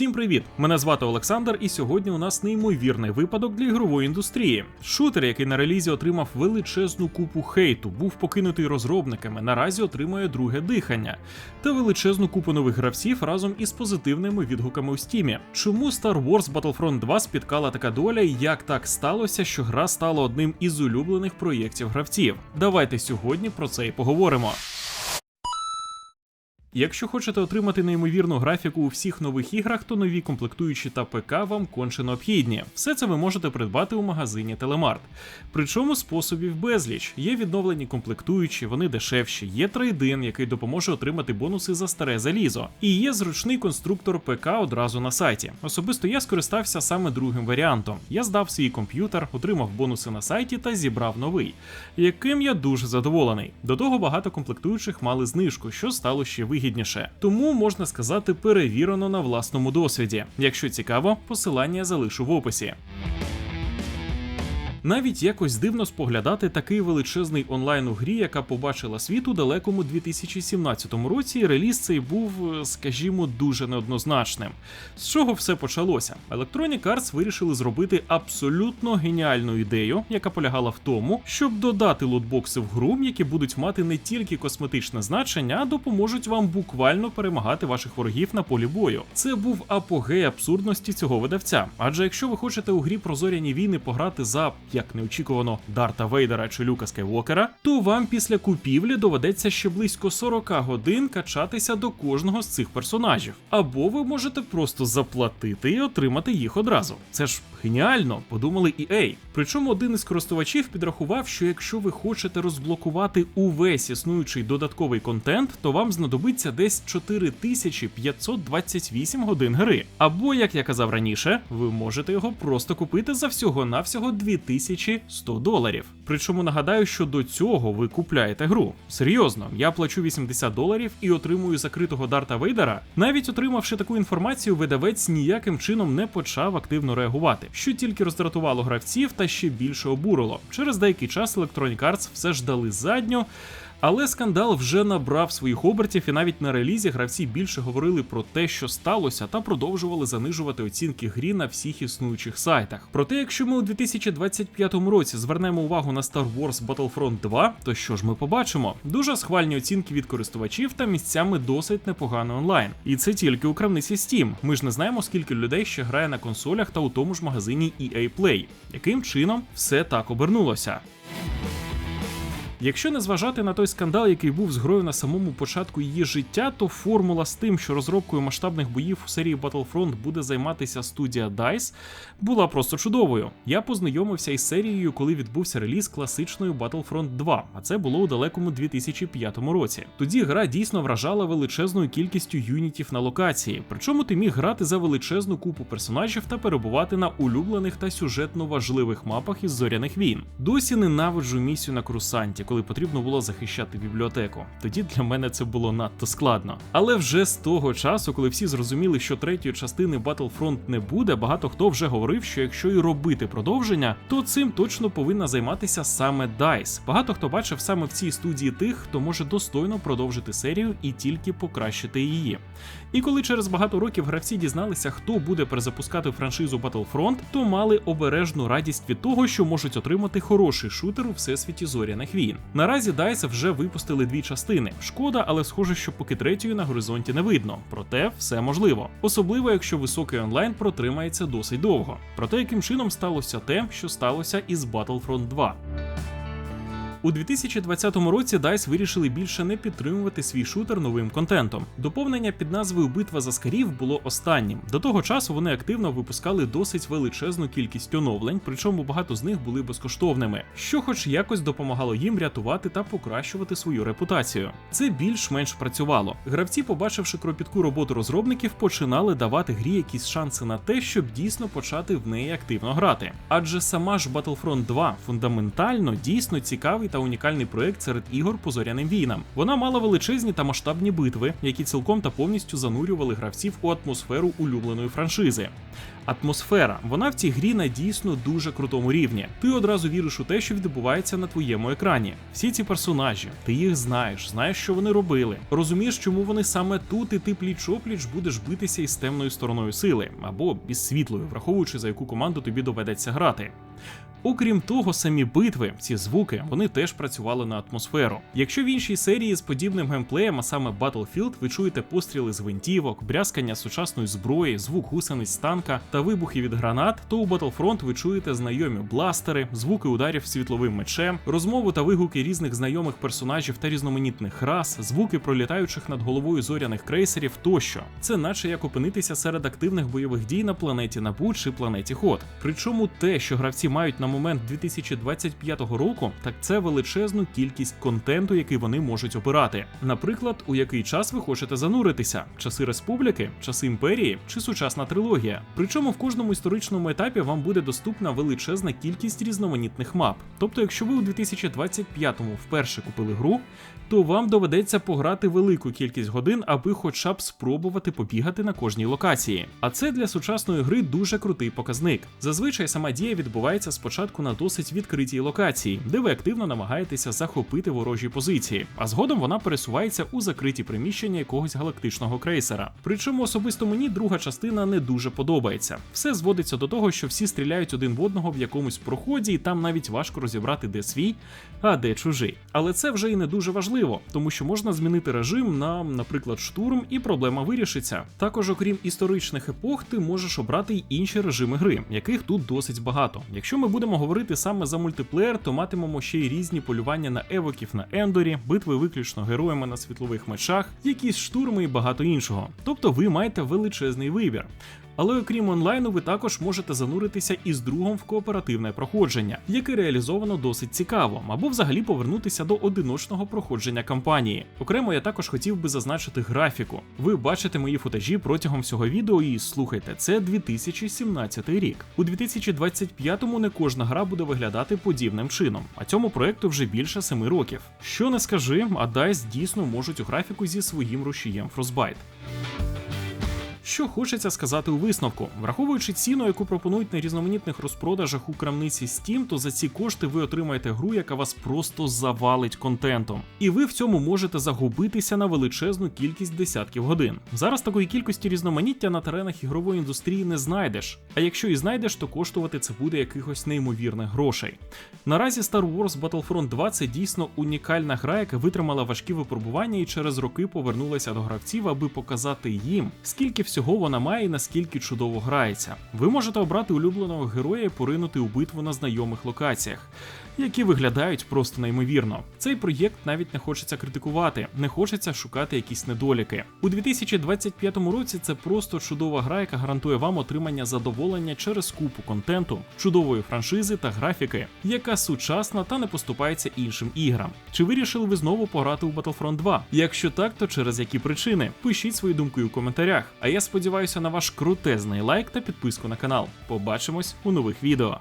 Всім привіт! Мене звати Олександр, і сьогодні у нас неймовірний випадок для ігрової індустрії. Шутер, який на релізі отримав величезну купу хейту, був покинутий розробниками, наразі отримує друге дихання та величезну купу нових гравців разом із позитивними відгуками у стімі. Чому Star Wars Battlefront 2 спіткала така доля, і як так сталося, що гра стала одним із улюблених проєктів гравців? Давайте сьогодні про це і поговоримо. Якщо хочете отримати неймовірну графіку у всіх нових іграх, то нові комплектуючі та ПК вам конче необхідні. Все це ви можете придбати у магазині Телемарт. Причому способів безліч. Є відновлені комплектуючі, вони дешевші, є трейдин, який допоможе отримати бонуси за старе залізо. І є зручний конструктор ПК одразу на сайті. Особисто я скористався саме другим варіантом. Я здав свій комп'ютер, отримав бонуси на сайті та зібрав новий, яким я дуже задоволений. До того багато комплектуючих мали знижку, що стало ще вигідніше вигідніше. Тому можна сказати перевірено на власному досвіді. Якщо цікаво, посилання залишу в описі. Навіть якось дивно споглядати такий величезний онлайн у грі, яка побачила світ у далекому 2017 році. Реліз цей був, скажімо, дуже неоднозначним. З чого все почалося? Electronic Arts вирішили зробити абсолютно геніальну ідею, яка полягала в тому, щоб додати лутбокси в гру, які будуть мати не тільки косметичне значення, а допоможуть вам буквально перемагати ваших ворогів на полі бою. Це був апогей абсурдності цього видавця. Адже якщо ви хочете у грі прозоряні війни пограти за як неочікувано Дарта Вейдера чи Люка Скайвокера, то вам після купівлі доведеться ще близько 40 годин качатися до кожного з цих персонажів. Або ви можете просто заплатити і отримати їх одразу. Це ж геніально, подумали EA. Причому один із користувачів підрахував, що якщо ви хочете розблокувати увесь існуючий додатковий контент, то вам знадобиться десь 4528 годин гри. Або, як я казав раніше, ви можете його просто купити за всього-навсього 2100 доларів. Причому нагадаю, що до цього ви купляєте гру. Серйозно, я плачу 80 доларів і отримую закритого Дарта Вейдера. Навіть отримавши таку інформацію, видавець ніяким чином не почав активно реагувати, що тільки роздратувало гравців та ще більше обурило. Через деякий час Electronic Arts все ж дали задню. Але скандал вже набрав своїх обертів, і навіть на релізі гравці більше говорили про те, що сталося, та продовжували занижувати оцінки грі на всіх існуючих сайтах. Проте, якщо ми у 2025 році звернемо увагу на Star Wars Battlefront 2, то що ж ми побачимо? Дуже схвальні оцінки від користувачів та місцями досить непоганий онлайн. І це тільки у крамниці Steam. Ми ж не знаємо, скільки людей ще грає на консолях та у тому ж магазині EA Play. Яким чином все так обернулося? Якщо не зважати на той скандал, який був з грою на самому початку її життя, то формула з тим, що розробкою масштабних боїв у серії Battlefront буде займатися студія DICE, була просто чудовою. Я познайомився із серією, коли відбувся реліз класичної Battlefront 2, а це було у далекому 2005 році. Тоді гра дійсно вражала величезною кількістю юнітів на локації, причому ти міг грати за величезну купу персонажів та перебувати на улюблених та сюжетно важливих мапах із зоряних війн. Досі ненавиджу місію на Крусанті коли потрібно було захищати бібліотеку. Тоді для мене це було надто складно. Але вже з того часу, коли всі зрозуміли, що третьої частини Battlefront не буде, багато хто вже говорив, що якщо і робити продовження, то цим точно повинна займатися саме DICE. Багато хто бачив саме в цій студії тих, хто може достойно продовжити серію і тільки покращити її. І коли через багато років гравці дізналися, хто буде перезапускати франшизу Battlefront, то мали обережну радість від того, що можуть отримати хороший шутер у всесвіті зоряних війн. Наразі DICE вже випустили дві частини. Шкода, але схоже, що поки третьої на горизонті не видно. Проте все можливо, особливо якщо високий онлайн протримається досить довго. Проте яким чином сталося те, що сталося із Battlefront 2. У 2020 році DICE вирішили більше не підтримувати свій шутер новим контентом. Доповнення під назвою Битва за скарів було останнім. До того часу вони активно випускали досить величезну кількість оновлень, причому багато з них були безкоштовними, що, хоч якось допомагало їм рятувати та покращувати свою репутацію. Це більш-менш працювало. Гравці, побачивши кропітку роботу розробників, починали давати грі якісь шанси на те, щоб дійсно почати в неї активно грати. Адже сама ж Battlefront 2 фундаментально дійсно цікавий та унікальний проект серед ігор по зоряним війнам. Вона мала величезні та масштабні битви, які цілком та повністю занурювали гравців у атмосферу улюбленої франшизи. Атмосфера, вона в цій грі на дійсно дуже крутому рівні. Ти одразу віриш у те, що відбувається на твоєму екрані. Всі ці персонажі, ти їх знаєш, знаєш, що вони робили. Розумієш, чому вони саме тут, і ти пліч-опліч будеш битися із темною стороною сили або із світлою, враховуючи за яку команду тобі доведеться грати. Окрім того, самі битви, ці звуки, вони теж працювали на атмосферу. Якщо в іншій серії з подібним геймплеєм, а саме Battlefield, ви чуєте постріли з гвинтівок, брязкання сучасної зброї, звук гусениць танка та вибухи від гранат, то у Battlefront ви чуєте знайомі бластери, звуки ударів світловим мечем, розмову та вигуки різних знайомих персонажів та різноманітних рас, звуки пролітаючих над головою зоряних крейсерів тощо. Це наче як опинитися серед активних бойових дій на планеті Набу чи планеті Ход. Причому те, що гравці мають на момент 2025 року, так це величезну кількість контенту, який вони можуть обирати. Наприклад, у який час ви хочете зануритися: часи республіки, часи імперії чи сучасна трилогія. Причому в кожному історичному етапі вам буде доступна величезна кількість різноманітних мап. Тобто, якщо ви у 2025-му вперше купили гру, то вам доведеться пограти велику кількість годин, аби хоча б спробувати побігати на кожній локації. А це для сучасної гри дуже крутий показник. Зазвичай сама дія відбувається спочатку на досить відкритій локації, де ви активно намагаєтеся захопити ворожі позиції, а згодом вона пересувається у закриті приміщення якогось галактичного крейсера. Причому особисто мені друга частина не дуже подобається. Все зводиться до того, що всі стріляють один в одного в якомусь проході, і там навіть важко розібрати, де свій, а де чужий. Але це вже і не дуже важливо, тому що можна змінити режим на, наприклад, штурм, і проблема вирішиться. Також, окрім історичних епох, ти можеш обрати й інші режими гри, яких тут досить багато. Якщо ми будемо говорити саме за мультиплеєр, то матимемо ще й різні полювання на евоків на Ендорі, битви виключно героями на світлових мечах, якісь штурми і багато іншого. Тобто ви маєте величезний вибір. Але окрім онлайну, ви також можете зануритися із другом в кооперативне проходження, яке реалізовано досить цікаво, або взагалі повернутися до одиночного проходження кампанії. Окремо, я також хотів би зазначити графіку. Ви бачите мої футажі протягом всього відео і слухайте, це 2017 рік. У 2025-му не кожна гра буде виглядати подібним чином, а цьому проекту вже більше 7 років. Що не скажи, а DICE дійсно можуть у графіку зі своїм рушієм Frostbite. Що хочеться сказати у висновку, враховуючи ціну, яку пропонують на різноманітних розпродажах у крамниці Steam, то за ці кошти ви отримаєте гру, яка вас просто завалить контентом. І ви в цьому можете загубитися на величезну кількість десятків годин. Зараз такої кількості різноманіття на теренах ігрової індустрії не знайдеш. А якщо і знайдеш, то коштувати це буде якихось неймовірних грошей. Наразі Star Wars Battlefront 2 це дійсно унікальна гра, яка витримала важкі випробування і через роки повернулася до гравців, аби показати їм, скільки всього вона має і наскільки чудово грається. Ви можете обрати улюбленого героя і поринути у битву на знайомих локаціях, які виглядають просто неймовірно. Цей проєкт навіть не хочеться критикувати, не хочеться шукати якісь недоліки. У 2025 році це просто чудова гра, яка гарантує вам отримання задоволення через купу контенту, чудової франшизи та графіки, яка сучасна та не поступається іншим іграм. Чи вирішили ви знову пограти у Battlefront 2? Якщо так, то через які причини? Пишіть свої думки у коментарях. А я сподіваюся на ваш крутезний лайк та підписку на канал. Побачимось у нових відео.